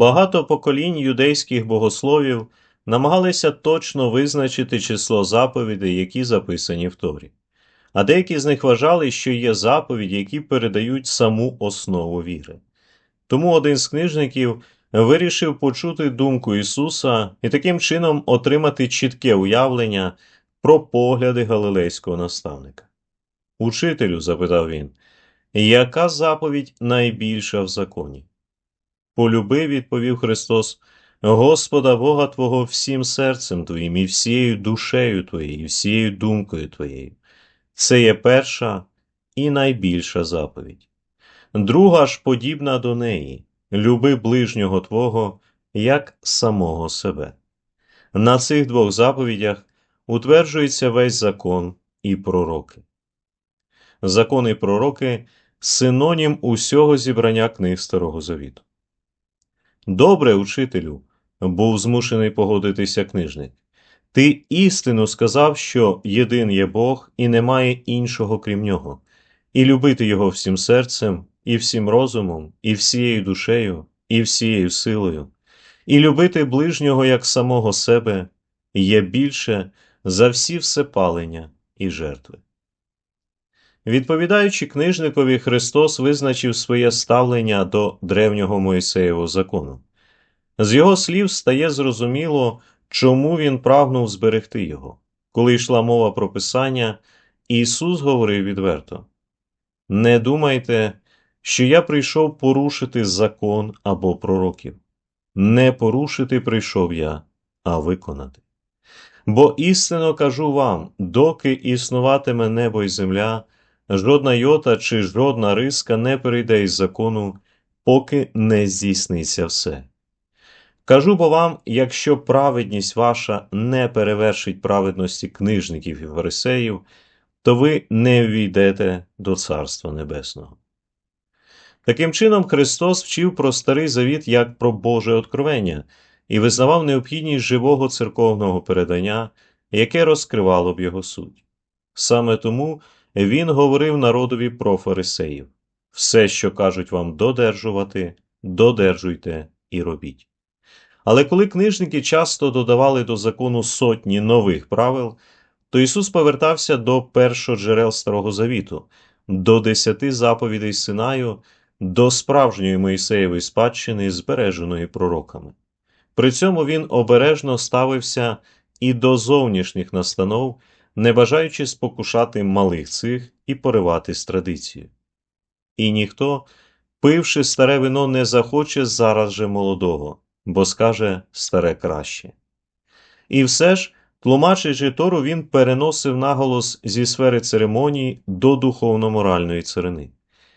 Багато поколінь юдейських богословів намагалися точно визначити число заповідей, які записані в Торі. А деякі з них вважали, що є заповіді, які передають саму основу віри. Тому один з книжників вирішив почути думку Ісуса і таким чином отримати чітке уявлення про погляди галилейського наставника. Учителю, запитав він, яка заповідь найбільша в законі? Полюби, відповів Христос, Господа Бога Твого всім серцем Твоїм, і всією душею Твоєю, і всією думкою Твоєю. Це є перша і найбільша заповідь. Друга ж подібна до неї люби ближнього Твого як самого себе. На цих двох заповідях утверджується весь закон і пророки. Закон і пророки синонім усього зібрання книг Старого Завіту. Добре, учителю, був змушений погодитися книжник. Ти істину сказав, що єдин є Бог і немає іншого крім нього, і любити його всім серцем, і всім розумом, і всією душею, і всією силою, і любити ближнього як самого себе є більше за всі всепалення і жертви. Відповідаючи книжникові, Христос визначив своє ставлення до древнього Моїсеєвого закону. З його слів стає зрозуміло, чому він прагнув зберегти його. Коли йшла мова про Писання, Ісус говорив відверто: Не думайте, що я прийшов порушити закон або пророків. Не порушити прийшов я, а виконати. Бо істинно кажу вам, доки існуватиме небо й земля, жодна йота чи жодна риска не перейде із закону, поки не здійсниться все. Кажу бо вам, якщо праведність ваша не перевершить праведності книжників і фарисеїв, то ви не ввійдете до Царства Небесного. Таким чином, Христос вчив про Старий Завіт як про Боже откровення і визнавав необхідність живого церковного передання, яке розкривало б його суть. Саме тому він говорив народові про фарисеїв все, що кажуть вам додержувати, додержуйте і робіть. Але коли книжники часто додавали до закону сотні нових правил, то Ісус повертався до першоджерел Старого Завіту, до десяти заповідей Синаю, до справжньої Моїсеєвої спадщини, збереженої пророками. При цьому він обережно ставився і до зовнішніх настанов, не бажаючи спокушати малих цих і поривати з традицією. І ніхто, пивши старе вино, не захоче зараз же молодого, бо скаже старе краще. І все ж, тлумачачи Тору, він переносив наголос зі сфери церемонії до духовно-моральної царини.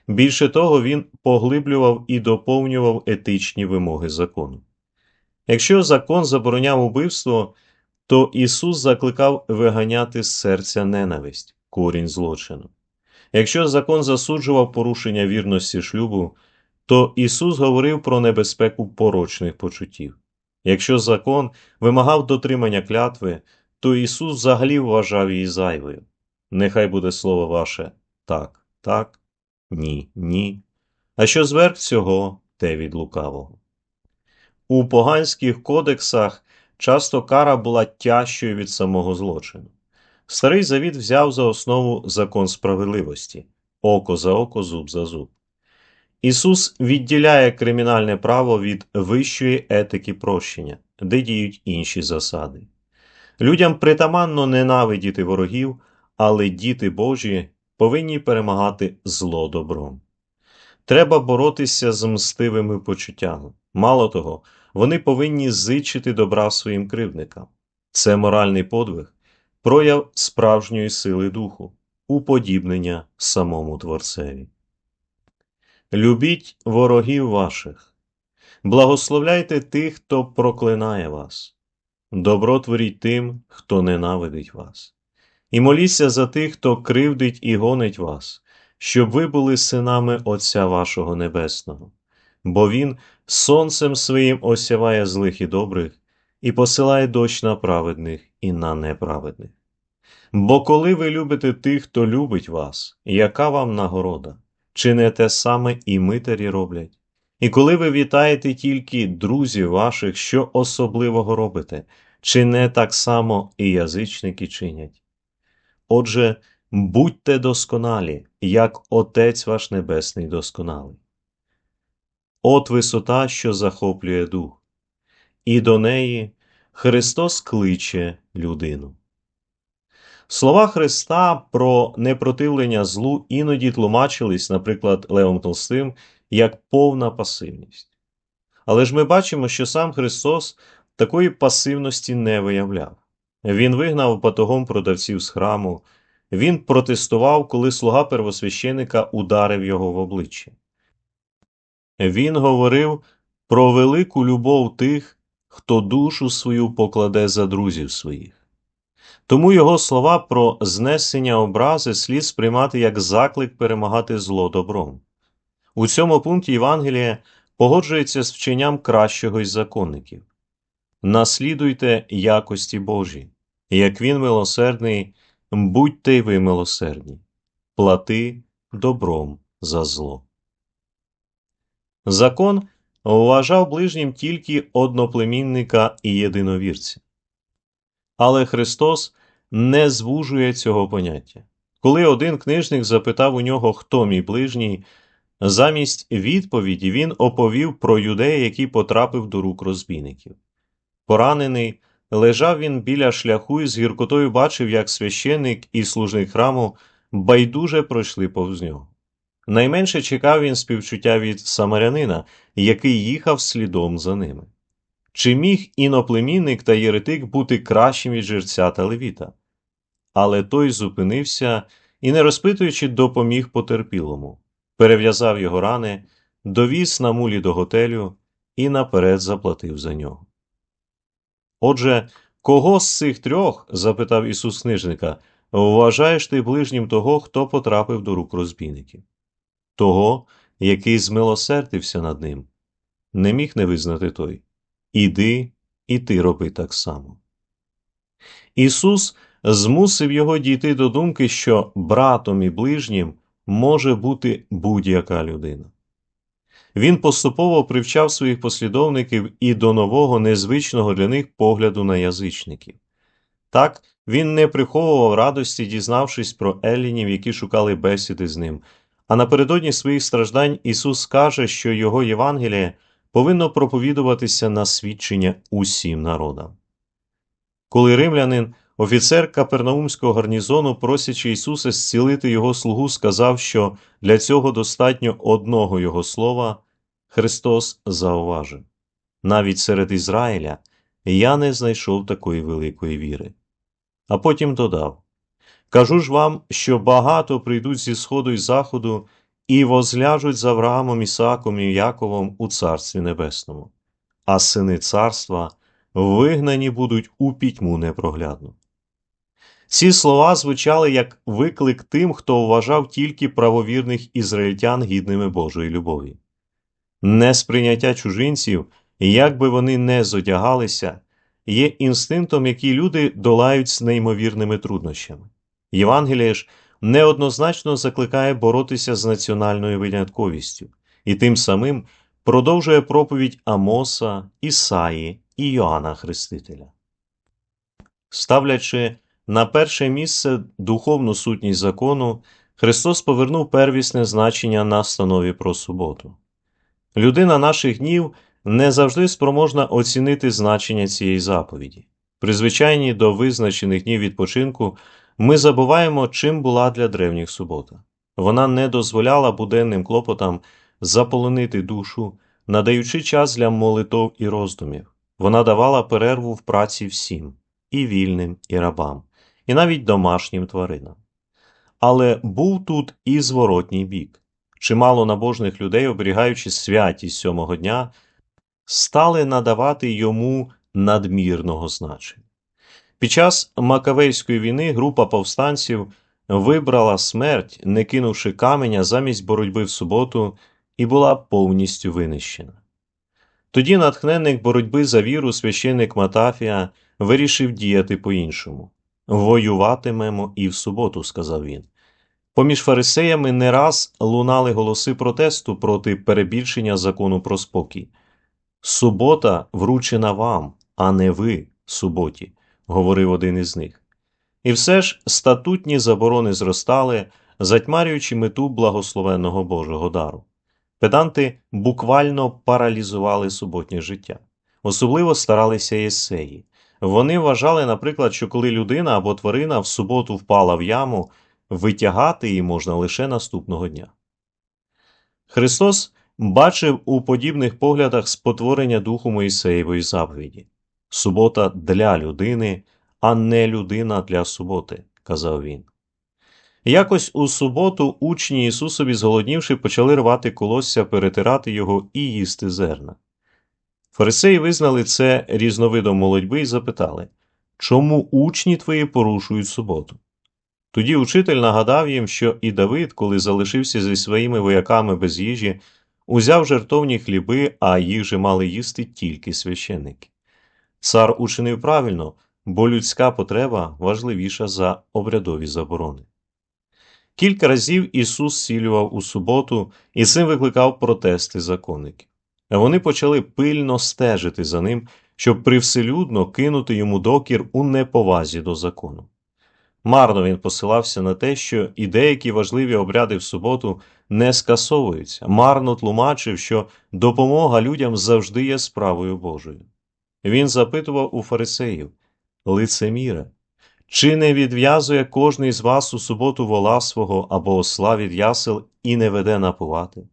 Більше того, він поглиблював і доповнював етичні вимоги закону. Якщо закон забороняв убивство, то Ісус закликав виганяти з серця ненависть, корінь злочину. Якщо закон засуджував порушення вірності шлюбу, то Ісус говорив про небезпеку порочних почуттів. Якщо закон вимагав дотримання клятви, то Ісус взагалі вважав її зайвою. Нехай буде слово ваше так, так, ні, ні. А що зверх цього, те від лукавого. У поганських кодексах часто кара була тяжчою від самого злочину. Старий Завіт взяв за основу закон справедливості око за око, зуб за зуб. Ісус відділяє кримінальне право від вищої етики прощення, де діють інші засади. Людям притаманно ненавидіти ворогів, але діти Божі повинні перемагати зло добром. Треба боротися з мстивими почуттями. Мало того, вони повинні зичити добра своїм кривдникам. Це моральний подвиг, прояв справжньої сили духу, уподібнення самому Творцеві. Любіть ворогів ваших, благословляйте тих, хто проклинає вас, добро творіть тим, хто ненавидить вас, і моліться за тих, хто кривдить і гонить вас, щоб ви були синами Отця вашого Небесного, бо Він сонцем своїм осяває злих і добрих і посилає дощ на праведних і на неправедних. Бо коли ви любите тих, хто любить вас, яка вам нагорода? Чи не те саме і митарі роблять? І коли ви вітаєте тільки друзів ваших, що особливого робите, чи не так само і язичники чинять? Отже, будьте досконалі, як Отець ваш Небесний досконалий. От висота, що захоплює дух, і до неї Христос кличе людину. Слова Христа про непротивлення злу іноді тлумачились, наприклад, Левом Толстим, як повна пасивність. Але ж ми бачимо, що сам Христос такої пасивності не виявляв. Він вигнав батогом продавців з храму, він протестував, коли слуга первосвященика ударив його в обличчя. Він говорив про велику любов тих, хто душу свою покладе за друзів своїх. Тому його слова про знесення образи слід сприймати як заклик перемагати зло добром. У цьому пункті Євангелія погоджується з вченням кращого із законників наслідуйте якості Божі, як він милосердний, будьте й ви милосердні, плати добром за зло. Закон вважав ближнім тільки одноплемінника і єдиновірця. Але Христос не звужує цього поняття. Коли один книжник запитав у нього, хто мій ближній, замість відповіді він оповів про юдея, який потрапив до рук розбійників. Поранений, лежав він біля шляху і з гіркотою бачив, як священник і служник храму байдуже пройшли повз нього. Найменше чекав він співчуття від самарянина, який їхав слідом за ними. Чи міг іноплемінник та єретик бути кращим від жерця та левіта? Але той зупинився і, не розпитуючи, допоміг потерпілому, перев'язав його рани, довіз на мулі до готелю і наперед заплатив за нього. Отже, кого з цих трьох, запитав Ісус книжника, вважаєш ти ближнім того, хто потрапив до рук розбійників? Того, який змилосердився над ним, не міг не визнати той. Іди, і ти роби так само. Ісус змусив його дійти до думки, що братом і ближнім може бути будь-яка людина. Він поступово привчав своїх послідовників і до нового незвичного для них погляду на язичників. Так, він не приховував радості, дізнавшись про елінів, які шукали бесіди з ним. А напередодні своїх страждань Ісус каже, що Його Євангеліє повинно проповідуватися на свідчення усім народам. Коли римлянин, офіцер Капернаумського гарнізону, просячи Ісуса зцілити його слугу, сказав, що для цього достатньо одного Його слова, Христос зауважив навіть серед Ізраїля я не знайшов такої великої віри. А потім додав Кажу ж вам, що багато прийдуть зі сходу й заходу і возляжуть з Авраамом, Ісаком і Яковом у Царстві Небесному, а сини царства вигнані будуть у пітьму непроглядну. Ці слова звучали як виклик тим, хто вважав тільки правовірних ізраїльтян гідними Божої любові. Несприйняття чужинців, як би вони не зодягалися, є інстинктом, який люди долають з неймовірними труднощами. Євангеліє ж неоднозначно закликає боротися з національною винятковістю і тим самим продовжує проповідь Амоса, Ісаї і Йоанна Хрестителя. Ставлячи на перше місце духовну сутність закону, Христос повернув первісне значення на станові про суботу. Людина наших днів не завжди спроможна оцінити значення цієї заповіді. Призвичайні до визначених днів відпочинку ми забуваємо, чим була для древніх субота. Вона не дозволяла буденним клопотам заполонити душу, надаючи час для молитов і роздумів. Вона давала перерву в праці всім і вільним, і рабам, і навіть домашнім тваринам. Але був тут і зворотній бік. Чимало набожних людей, оберігаючи святість сьомого дня, стали надавати йому надмірного значення. Під час Макавейської війни група повстанців вибрала смерть, не кинувши каменя замість боротьби в суботу, і була повністю винищена. Тоді натхненник боротьби за віру священник Матафія вирішив діяти по-іншому. Воюватимемо і в суботу, сказав він. Поміж фарисеями не раз лунали голоси протесту проти перебільшення закону про спокій. Субота вручена вам, а не ви суботі, говорив один із них. І все ж статутні заборони зростали, затьмарюючи мету благословенного Божого дару. Педанти буквально паралізували суботнє життя. Особливо старалися єсеї. Вони вважали, наприклад, що коли людина або тварина в суботу впала в яму, витягати її можна лише наступного дня. Христос бачив у подібних поглядах спотворення духу Моїсеєвої заповіді. Субота для людини, а не людина для суботи, казав він. Якось у суботу учні Ісусові, зголоднівши, почали рвати колосся, перетирати його і їсти зерна. Фарисеї визнали це різновидом молодьби і запитали, чому учні твої порушують суботу? Тоді учитель нагадав їм, що і Давид, коли залишився зі своїми вояками без їжі, узяв жертовні хліби, а їх же мали їсти тільки священники. Цар учинив правильно, бо людська потреба важливіша за обрядові заборони. Кілька разів Ісус зцілював у суботу і цим викликав протести законників. Вони почали пильно стежити за ним, щоб привселюдно кинути йому докір у неповазі до закону. Марно він посилався на те, що і деякі важливі обряди в суботу не скасовуються, марно тлумачив, що допомога людям завжди є справою Божою. Він запитував у фарисеїв лицеміре, чи не відв'язує кожний з вас у суботу вола свого або осла від ясел і не веде напувати?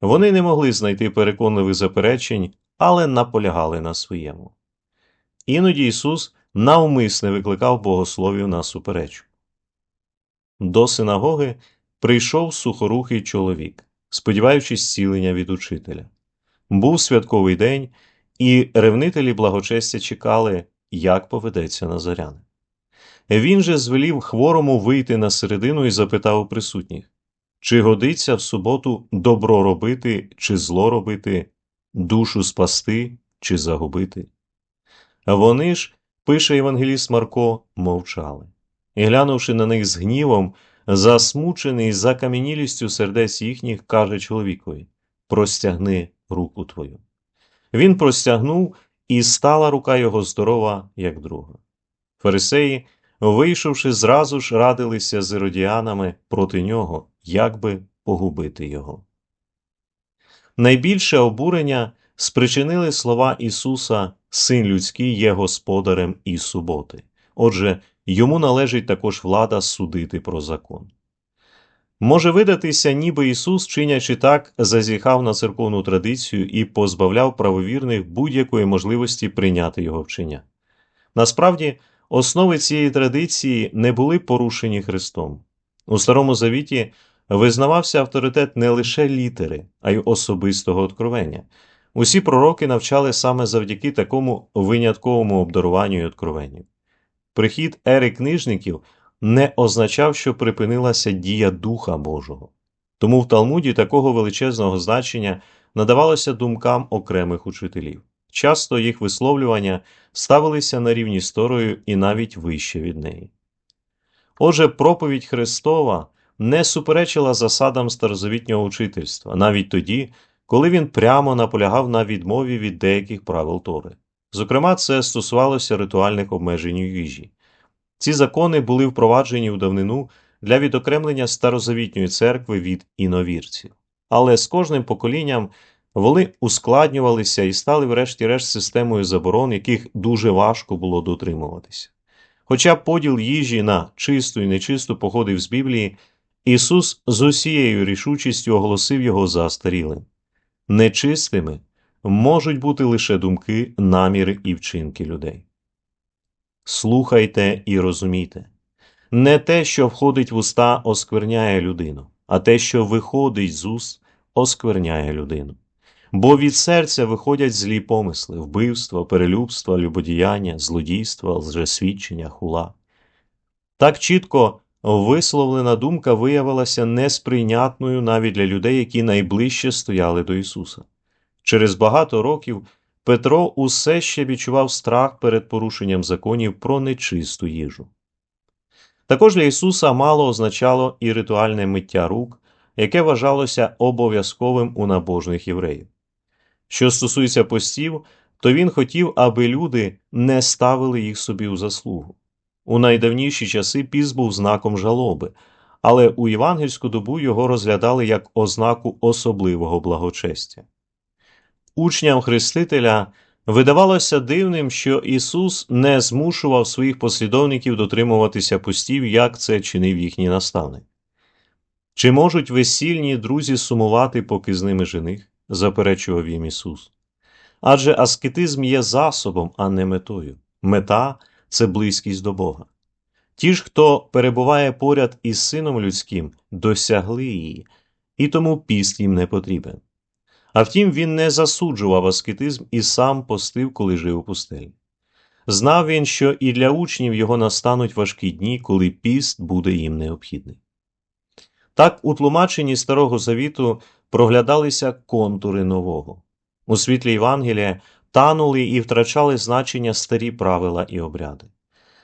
Вони не могли знайти переконливих заперечень, але наполягали на своєму. Іноді Ісус навмисне викликав богословів на суперечку. До синагоги прийшов сухорухий чоловік, сподіваючись зцілення від учителя. Був святковий день, і ревнителі благочестя чекали, як поведеться Назаряни. Він же звелів хворому вийти на середину і запитав у присутніх чи годиться в суботу добро робити, чи зло робити, душу спасти, чи загубити. Вони ж, пише Євангеліст Марко, мовчали, і, глянувши на них з гнівом, засмучений закам'янілістю сердець їхніх, каже чоловікові Простягни руку твою. Він простягнув, і стала рука його здорова, як друга. Фарисеї, вийшовши, зразу ж радилися з іродіанами проти нього, як би погубити його. Найбільше обурення спричинили слова Ісуса Син людський є господарем і суботи. Отже, йому належить також влада судити про закон. Може видатися, ніби Ісус, чинячи так, зазіхав на церковну традицію і позбавляв правовірних будь-якої можливості прийняти його вчення. Насправді, основи цієї традиції не були порушені Христом. У Старому Завіті визнавався авторитет не лише літери, а й особистого откровення. Усі пророки навчали саме завдяки такому винятковому обдаруванню й откровенню. Прихід ери книжників не означав, що припинилася дія Духа Божого. Тому в Талмуді такого величезного значення надавалося думкам окремих учителів. Часто їх висловлювання ставилися на рівні з Торою і навіть вище від неї. Отже, проповідь Христова не суперечила засадам старозавітнього учительства, навіть тоді, коли він прямо наполягав на відмові від деяких правил Тори. Зокрема, це стосувалося ритуальних обмежень у їжі. Ці закони були впроваджені у давнину для відокремлення старозавітньої церкви від іновірців. Але з кожним поколінням вони ускладнювалися і стали, врешті-решт, системою заборон, яких дуже важко було дотримуватися. Хоча поділ їжі на чисту і нечисту походив з Біблії, Ісус з усією рішучістю оголосив його застарілим. Нечистими можуть бути лише думки, наміри і вчинки людей. Слухайте і розумійте не те, що входить в уста, оскверняє людину, а те, що виходить з уст, оскверняє людину. Бо від серця виходять злі помисли, вбивства, перелюбства, любодіяння, злодійства, лжесвідчення, хула. Так чітко висловлена думка виявилася несприйнятною навіть для людей, які найближче стояли до Ісуса. Через багато років Петро усе ще відчував страх перед порушенням законів про нечисту їжу. Також для Ісуса мало означало і ритуальне миття рук, яке вважалося обов'язковим у набожних євреїв. Що стосується постів, то він хотів, аби люди не ставили їх собі у заслугу. У найдавніші часи піст був знаком жалоби, але у євангельську добу його розглядали як ознаку особливого благочестя. Учням Хрестителя видавалося дивним, що Ісус не змушував своїх послідовників дотримуватися постів, як це чинив їхній наставник. Чи можуть весільні друзі сумувати, поки з ними жених? заперечував їм Ісус. Адже аскетизм є засобом, а не метою. Мета це близькість до Бога. Ті ж, хто перебуває поряд із Сином людським, досягли її, і тому піст їм не потрібен. А втім, він не засуджував аскетизм і сам постив, коли жив у пустелі. Знав він, що і для учнів його настануть важкі дні, коли піст буде їм необхідний. Так у тлумаченні Старого Завіту проглядалися контури нового. У світлі Євангелія танули і втрачали значення старі правила і обряди.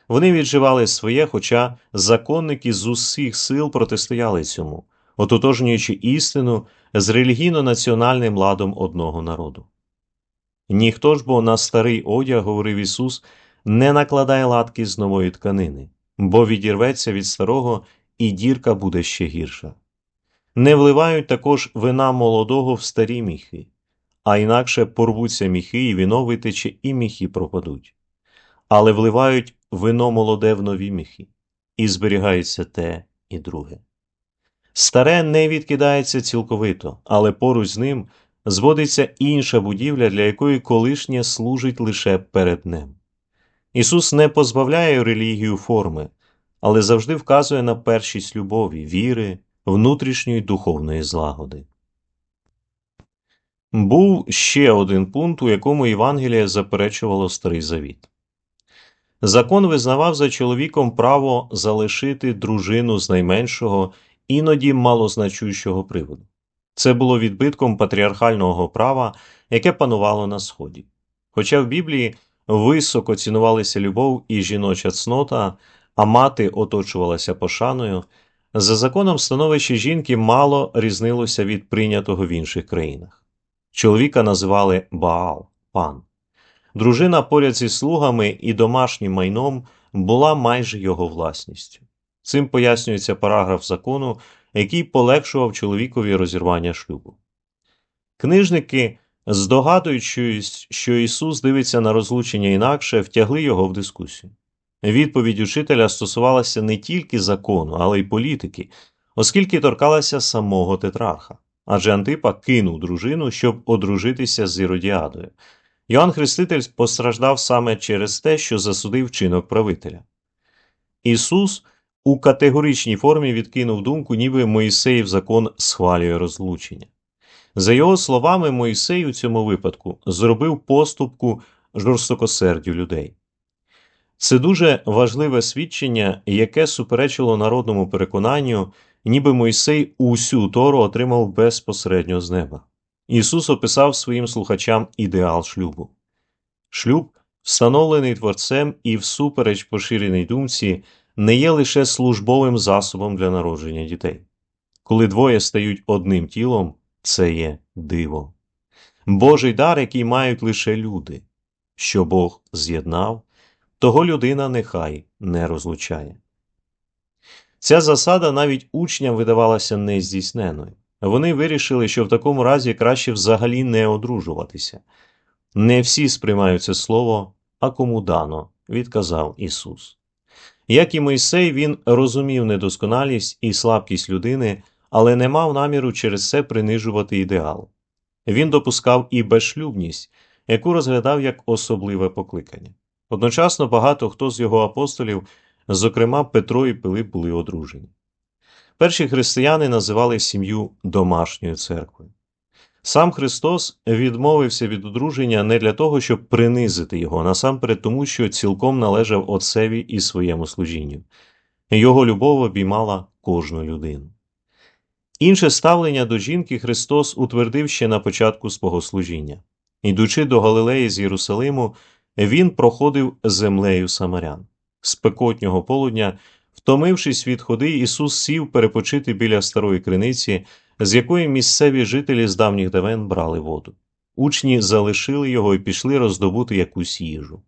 Вони відживали своє, хоча законники з усіх сил протистояли цьому, ототожнюючи істину з релігійно-національним ладом одного народу. Ніхто ж бо на старий одяг, говорив Ісус, не накладає латки з нової тканини, бо відірветься від старого, і дірка буде ще гірша. Не вливають також вина молодого в старі міхи, а інакше порвуться міхи, і віно витече, і міхи пропадуть. Але вливають вино молоде в нові міхи, і зберігається те і друге. Старе не відкидається цілковито, але поруч з ним зводиться інша будівля, для якої колишнє служить лише перед ним. Ісус не позбавляє релігію форми, але завжди вказує на першість любові, віри, внутрішньої духовної злагоди. Був ще один пункт, у якому Євангеліє заперечувало Старий Завіт. Закон визнавав за чоловіком право залишити дружину з найменшого, іноді малозначущого приводу. Це було відбитком патріархального права, яке панувало на Сході. Хоча в Біблії високо цінувалися любов і жіноча цнота, а мати оточувалася пошаною, за законом становище жінки мало різнилося від прийнятого в інших країнах. Чоловіка називали Баал пан. Дружина поряд зі слугами і домашнім майном була майже його власністю. Цим пояснюється параграф закону, який полегшував чоловікові розірвання шлюбу. Книжники, здогадуючись, що Ісус дивиться на розлучення інакше, втягли його в дискусію. Відповідь учителя стосувалася не тільки закону, але й політики, оскільки торкалася самого тетрарха, адже Антипа кинув дружину, щоб одружитися з Іродіадою. Йоанн Хреститель постраждав саме через те, що засудив вчинок правителя. Ісус у категоричній формі відкинув думку, ніби Моїсеїв закон схвалює розлучення. За його словами, Моїсей у цьому випадку зробив поступку жорстокосердю людей. Це дуже важливе свідчення, яке суперечило народному переконанню, ніби Мойсей усю Тору отримав безпосередньо з неба. Ісус описав своїм слухачам ідеал шлюбу. Шлюб, встановлений Творцем і всупереч поширеній думці, не є лише службовим засобом для народження дітей. Коли двоє стають одним тілом, це є диво. Божий дар, який мають лише люди, що Бог з'єднав, того людина нехай не розлучає. Ця засада навіть учням видавалася нездійсненою. Вони вирішили, що в такому разі краще взагалі не одружуватися. Не всі сприймають це слово, а кому дано, відказав Ісус. Як і Мойсей, він розумів недосконалість і слабкість людини, але не мав наміру через це принижувати ідеал. Він допускав і безшлюбність, яку розглядав як особливе покликання. Одночасно багато хто з його апостолів, зокрема Петро і Пилип, були одружені. Перші християни називали сім'ю домашньою церквою. Сам Христос відмовився від одруження не для того, щоб принизити його, насамперед тому, що цілком належав Отцеві і своєму служінню. Його любов обіймала кожну людину. Інше ставлення до жінки Христос утвердив ще на початку свого служіння. Ідучи до Галилеї з Єрусалиму, він проходив землею самарян. Спекотнього полудня Втомившись від ходи, Ісус сів перепочити біля старої криниці, з якої місцеві жителі з давніх давен брали воду. Учні залишили його і пішли роздобути якусь їжу.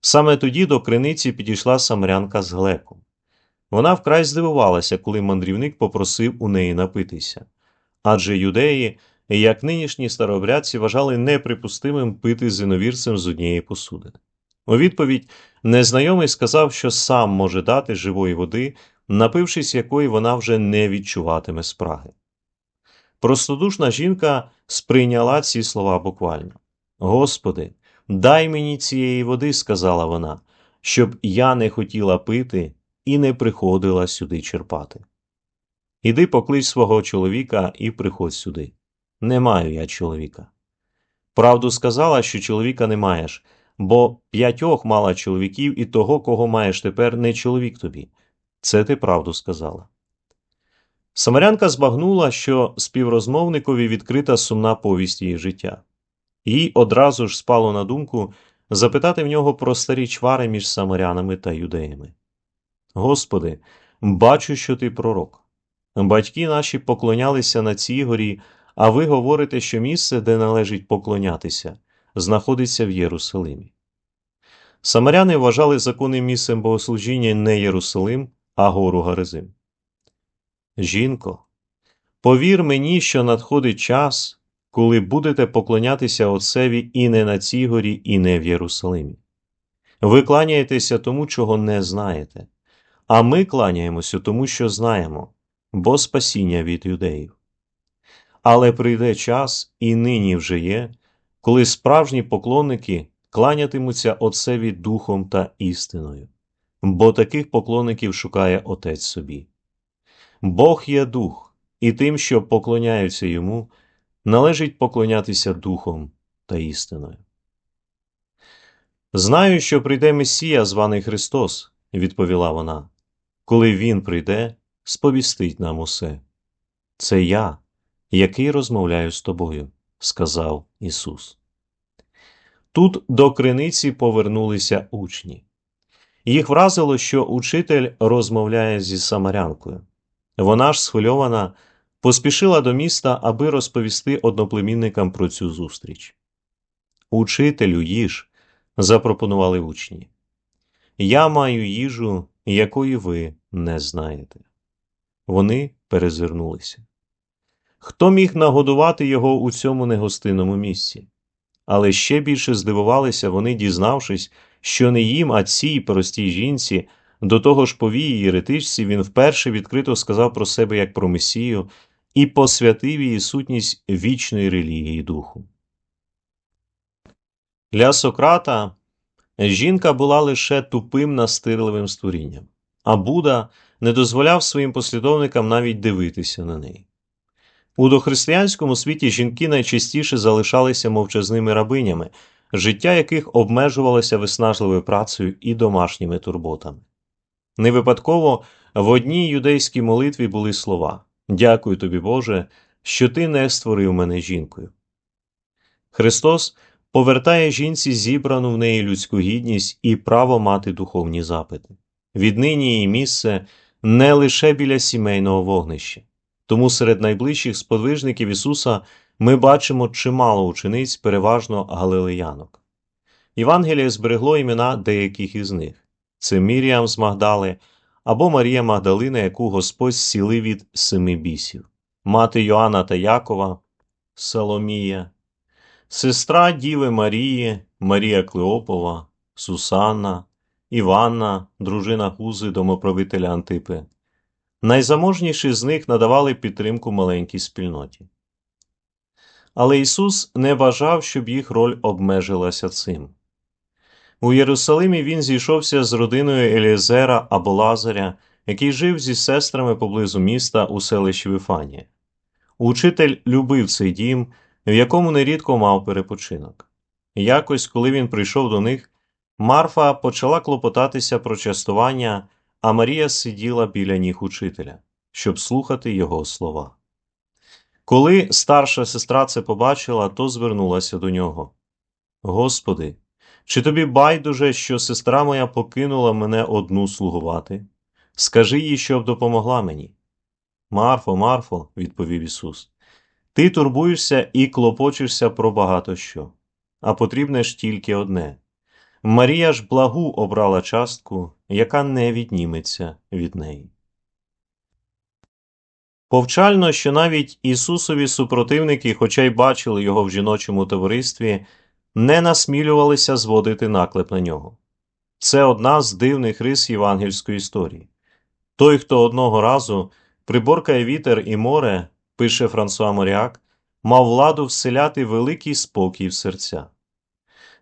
Саме тоді до криниці підійшла самарянка з глеком. Вона вкрай здивувалася, коли мандрівник попросив у неї напитися. Адже юдеї, як нинішні старообрядці, вважали неприпустимим пити з з однієї посудини. У відповідь незнайомий сказав, що сам може дати живої води, напившись якої вона вже не відчуватиме спраги. Простодушна жінка сприйняла ці слова буквально. Господи, дай мені цієї води, сказала вона, щоб я не хотіла пити і не приходила сюди черпати. Іди поклич свого чоловіка і приходь сюди. Не маю я чоловіка. Правду сказала, що чоловіка не маєш, бо п'ятьох мала чоловіків, і того, кого маєш тепер, не чоловік тобі. Це ти правду сказала. Самарянка збагнула, що співрозмовникові відкрита сумна повість її життя. Їй одразу ж спало на думку запитати в нього про старі чвари між самарянами та юдеями. Господи, бачу, що ти пророк. Батьки наші поклонялися на цій горі, а ви говорите, що місце, де належить поклонятися, знаходиться в Єрусалимі. Самаряни вважали законним місцем богослужіння не Єрусалим, а гору Гаризим. Жінко, повір мені, що надходить час, коли будете поклонятися Отцеві і не на цій горі, і не в Єрусалимі. Ви кланяєтеся тому, чого не знаєте, а ми кланяємося тому, що знаємо, бо спасіння від юдеїв. Але прийде час, і нині вже є, коли справжні поклонники кланятимуться Отцеві духом та істиною, бо таких поклонників шукає Отець собі. Бог є дух, і тим, що поклоняються йому, належить поклонятися духом та істиною. Знаю, що прийде Месія, званий Христос, відповіла вона. Коли Він прийде, сповістить нам усе. Це я, який розмовляю з тобою, сказав Ісус. Тут до криниці повернулися учні. Їх вразило, що учитель розмовляє зі самарянкою. Вона ж, схвильована, поспішила до міста, аби розповісти одноплемінникам про цю зустріч. Учителю, їж, запропонували учні. Я маю їжу, якої ви не знаєте. Вони перезирнулися. Хто міг нагодувати його у цьому негостинному місці? Але ще більше здивувалися вони, дізнавшись, що не їм, а цій простій жінці, до того ж повії єретичці, він вперше відкрито сказав про себе як про Месію і посвятив її сутність вічної релігії духу. Для Сократа жінка була лише тупим настирливим створінням, а Будда не дозволяв своїм послідовникам навіть дивитися на неї. У дохристиянському світі жінки найчастіше залишалися мовчазними рабинями, життя яких обмежувалося виснажливою працею і домашніми турботами. Не випадково в одній юдейській молитві були слова Дякую тобі, Боже, що ти не створив мене жінкою. Христос повертає жінці зібрану в неї людську гідність і право мати духовні запити. Віднині її місце не лише біля сімейного вогнища. Тому серед найближчих сподвижників Ісуса ми бачимо чимало учениць, переважно галилеянок. Євангеліє зберегло імена деяких із них це Міріам з Магдали або Марія Магдалина, яку Господь зцілив від семи бісів, мати Йоанна та Якова, Соломія, сестра Діви Марії, Марія Клеопова, Сусанна, Іванна, дружина Гузи, домоправителя Антипи. Найзаможніші з них надавали підтримку маленькій спільноті. Але Ісус не бажав, щоб їх роль обмежилася цим. У Єрусалимі він зійшовся з родиною Елієзера або Лазаря, який жив зі сестрами поблизу міста у селищі Вифанія. Учитель любив цей дім, в якому нерідко мав перепочинок. Якось, коли він прийшов до них, Марфа почала клопотатися про частування, а Марія сиділа біля ніг учителя, щоб слухати його слова. Коли старша сестра це побачила, то звернулася до нього. Господи, чи тобі байдуже, що сестра моя покинула мене одну слугувати? Скажи їй, щоб допомогла мені. Марфо, Марфо, відповів Ісус, ти турбуєшся і клопочешся про багато що, а потрібне ж тільки одне. Марія ж благу обрала частку, яка не відніметься від неї. Повчально, що навіть Ісусові супротивники, хоча й бачили його в жіночому товаристві, не насмілювалися зводити наклеп на нього. Це одна з дивних рис євангельської історії. Той, хто одного разу приборкає вітер і море, пише Франсуа Моріак, мав владу вселяти великий спокій в серця.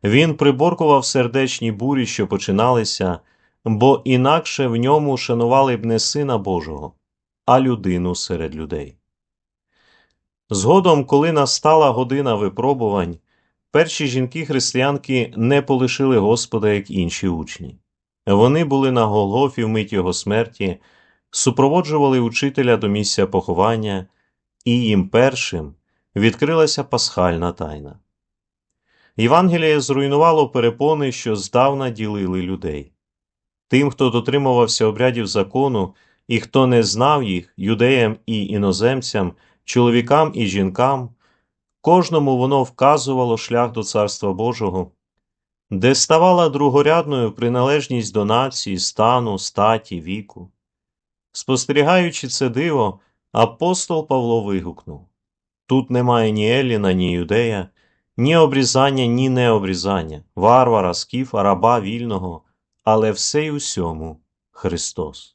Він приборкував сердечні бурі, що починалися, бо інакше в ньому шанували б не Сина Божого, а людину серед людей. Згодом, коли настала година випробувань, перші жінки-християнки не полишили Господа, як інші учні. Вони були на Голгофі в мить його смерті, супроводжували учителя до місця поховання, і їм першим відкрилася пасхальна тайна. Євангеліє зруйнувало перепони, що здавна ділили людей. Тим, хто дотримувався обрядів закону і хто не знав їх, юдеям і іноземцям, чоловікам і жінкам, кожному воно вказувало шлях до Царства Божого, де ставала другорядною приналежність до нації, стану, статі, віку. Спостерігаючи це диво, апостол Павло вигукнув Тут немає ні Еліна, ні юдея, ні обрізання, ні необрізання, варвара, скіфа, раба вільного, але все й усьому Христос.